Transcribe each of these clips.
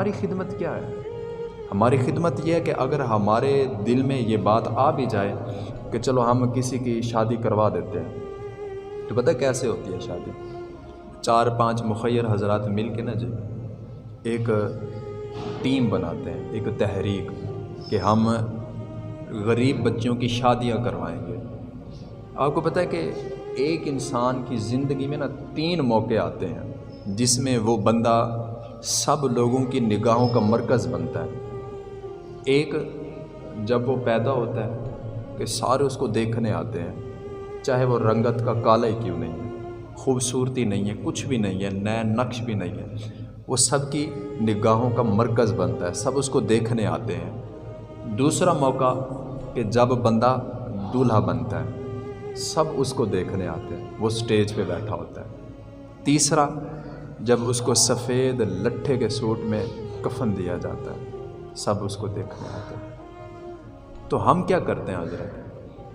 हमारी खिदमत क्या है? हमारी खिदमत यह है कि अगर हमारे दिल में ये बात आ भी जाए कि चलो हम किसी की शादी करवा देते हैं। तो पता कैसे होती है शादी? चार पाँच मुखैर हजरात मिल के ना जी, एक टीम बनाते हैं, एक तहरीक कि हम गरीब बच्चों की शादियाँ करवाएँगे। आपको पता है कि एक इंसान की ज़िंदगी में ना तीन मौके आते हैं, जिसमें वो बंदा सब लोगों की निगाहों का मरकज़ बनता है। एक, जब वो पैदा होता है, कि सारे उसको देखने आते हैं, चाहे वो रंगत का काला ही क्यों नहीं है, खूबसूरती नहीं है, कुछ भी नहीं है, नया नक्श भी नहीं है, वो सब की निगाहों का मरकज़ बनता है, सब उसको देखने आते हैं। दूसरा मौका, कि जब बंदा दूल्हा बनता है, सब उसको देखने आते हैं, वो स्टेज पे बैठा होता है। तीसरा जब उसको सफ़ेद लट्ठे के सूट में कफन दिया जाता है, सब उसको देखने आते हैं। तो हम क्या करते हैं हज़रत?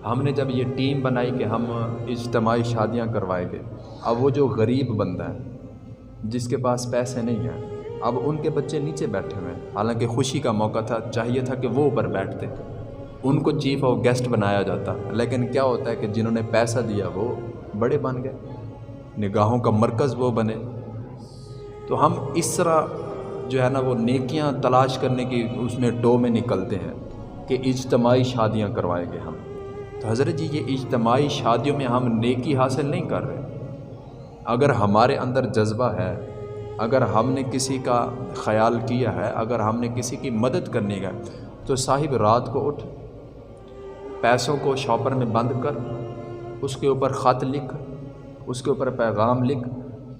हमने जब ये टीम बनाई कि हम इज्तमाही शादियाँ करवाएँगे, अब वो जो गरीब बंदा है, जिसके पास पैसे नहीं हैं, अब उनके बच्चे नीचे बैठे हुए हैं। हालाँकि खुशी का मौका था, चाहिए था कि वो ऊपर बैठते। उनको चीफ और गेस्ट बनाया जाता, लेकिन क्या होता है कि जिन्होंने पैसा दिया, वो बड़े बन गए। निगाहों का मरकज़ वो बने। तो हम इस तरह जो है ना वो नेकियाँ तलाश करने की उसमें टो में निकलते हैं कि इज्तमाही शादियाँ करवाएँगे हम। तो हज़रत जी, ये इजतमाही शादियों में हम नेकी हासिल नहीं कर रहे। अगर हमारे अंदर जज्बा है, अगर हमने किसी का ख्याल किया है, अगर हमने किसी की मदद करने का तो साहिब रात को उठ, पैसों को शॉपर में बंद कर, उसके ऊपर ख़त लिख, उसके ऊपर पैगाम लिख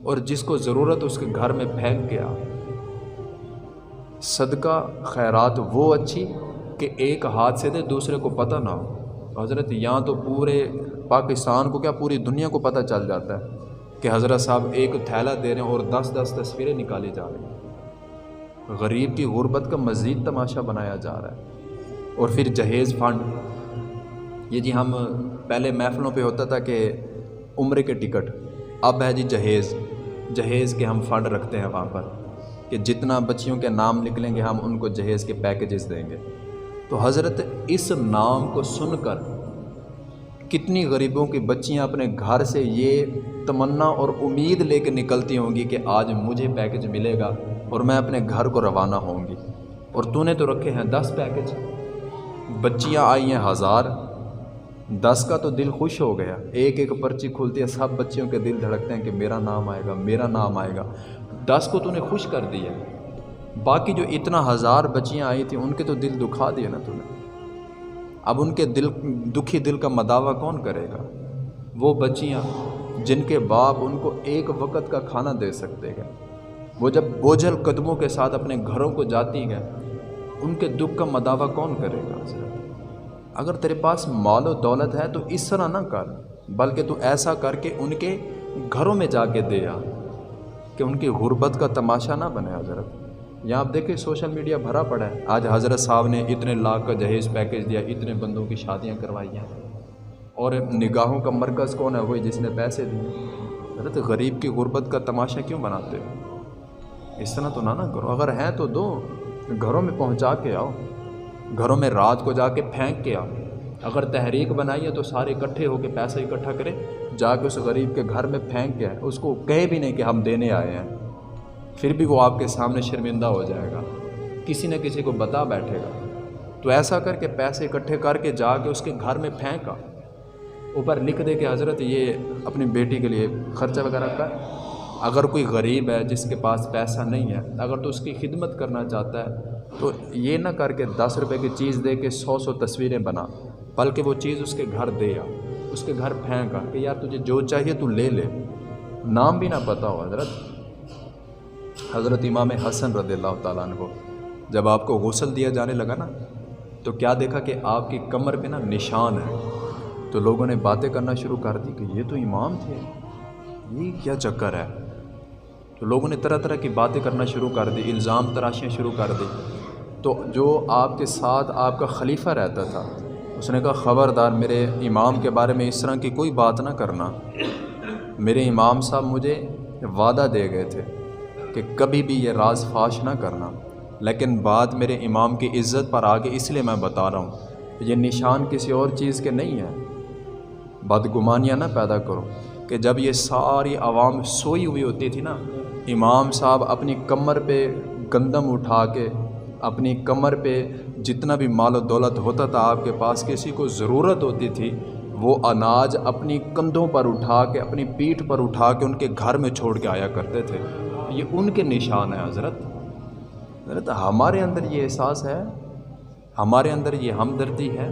और जिसको ज़रूरत उसके घर में फेंक गया। सदका, खैरात वो अच्छी कि एक हाथ से दे, दूसरे को पता ना हो। हज़रत, यहाँ तो पूरे पाकिस्तान को क्या पूरी दुनिया को पता चल जाता है कि हज़रत साहब एक थैला दे रहे हैं और दस दस तस्वीरें निकाली जा रही हैं। गरीब की गुर्बत का मज़ीद तमाशा बनाया जा रहा है। और फिर जहेज़ फ़ंड। ये जी, हम पहले महफ़लों पे होता था कि उम्र के टिकट। अब है जी जहेज़। जहेज़ के हम फ़ंड रखते हैं वहाँ पर, कि जितना बच्चियों के नाम निकलेंगे, हम उनको जहेज़ के पैकेजेस देंगे। तो हज़रत, इस नाम को सुनकर कितनी गरीबों की बच्चियाँ अपने घर से ये तमन्ना और उम्मीद लेकर निकलती होंगी कि आज मुझे पैकेज मिलेगा और मैं अपने घर को रवाना होंगी। और तूने तो रखे हैं दस पैकेज। बच्चियाँ आई हैं हज़ार। दस का तो दिल खुश हो गया। एक एक पर्ची खुलती है, सब बच्चियों के दिल धड़कते हैं कि मेरा नाम आएगा, मेरा नाम आएगा। दस को तूने खुश कर दिया। बाकी जो इतना हज़ार बच्चियाँ आई थी, उनके तो दिल दुखा दिया ना तूने। अब उनके दिल, दुखी दिल का मदावा कौन करेगा? वो बच्चियाँ जिनके बाप उनको एक वक्त का खाना दे सकते हैं। वो जब बोझल कदमों के साथ अपने घरों को जाती हैं, उनके दुख का मदावा कौन करेगा? अगर तेरे पास मालो दौलत है तो इस तरह ना कर, बल्कि तू ऐसा करके उनके घरों में जाके दे आ, कि उनकी गुर्बत का तमाशा ना बने हज़रत। यहाँ आप देखें सोशल मीडिया भरा पड़ा है। आज हज़रत साहब ने इतने लाख का जहेज़ पैकेज दिया, इतने बंदों की शादियाँ करवाई हैं। और निगाहों का मरकज़ कौन है? वही जिसने पैसे दिए। हज़रत, गरीब की गुर्बत का तमाशा क्यों बनाते हो? इस तरह तो ना ना करो। अगर हैं तो दो, घरों में पहुँचा के आओ। घरों में रात को जाके फेंक के आओ। अगर तहरीक बनाई है तो सारे इकट्ठे होकर पैसे इकट्ठा करें, जाके उस गरीब के घर में फेंक के आए। उसको कहे भी नहीं कि हम देने आए हैं। फिर भी वो आपके सामने शर्मिंदा हो जाएगा। किसी न किसी को बता बैठेगा। तो ऐसा करके पैसे इकट्ठे करके जाके उसके घर में फेंका ऊपर लिख दे कि हज़रत, ये अपनी बेटी के लिए ख़र्चा वगैरह कर। अगर कोई गरीब है जिसके पास पैसा नहीं है, अगर तो उसकी खिदमत करना चाहता है तो ये ना करके दस रुपए की चीज़ दे के सौ सौ तस्वीरें बना, बल्कि वो चीज़ उसके घर दे आ, उसके घर फेंका कि यार तुझे जो चाहिए तू ले ले। नाम भी ना पता हो, हज़रत। हज़रत इमाम हसन रदील्ला को जब आपको गसल दिया जाने लगा ना तो क्या देखा कि आपकी कमर पे ना निशान है? तो लोगों ने बातें करना शुरू कर दी कि ये तो इमाम थे, ये क्या चक्कर है? तो लोगों ने तरह तरह की बातें करना शुरू कर दी, इल्ज़ाम तराशियाँ शुरू कर दी। तो जो आपके साथ आपका खलीफा रहता था, उसने कहा, ख़बरदार, मेरे इमाम के बारे में इस तरह की कोई बात ना करना। मेरे इमाम साहब मुझे वादा दे गए थे कि कभी भी ये राज फाश ना करना। लेकिन बात मेरे इमाम की इज़्ज़त पर आगे इसलिए मैं बता रहा हूँ ये निशान किसी और चीज़ के नहीं है। बदगुमानियाँ ना पैदा करो कि जब ये सारी आवाम सोई हुई होती थी ना, इमाम साहब अपनी कमर पे गंदम उठा के अपनी कमर पे जितना भी माल दौलत होता था, आपके पास किसी को ज़रूरत होती थी, वो अनाज अपनी कंधों पर उठा के, अपनी पीठ पर उठा के उनके घर में छोड़ के आया करते थे। ये उनके निशान है हज़रत। हज़रत, हमारे अंदर ये एहसास है, हमारे अंदर ये हमदर्दी है।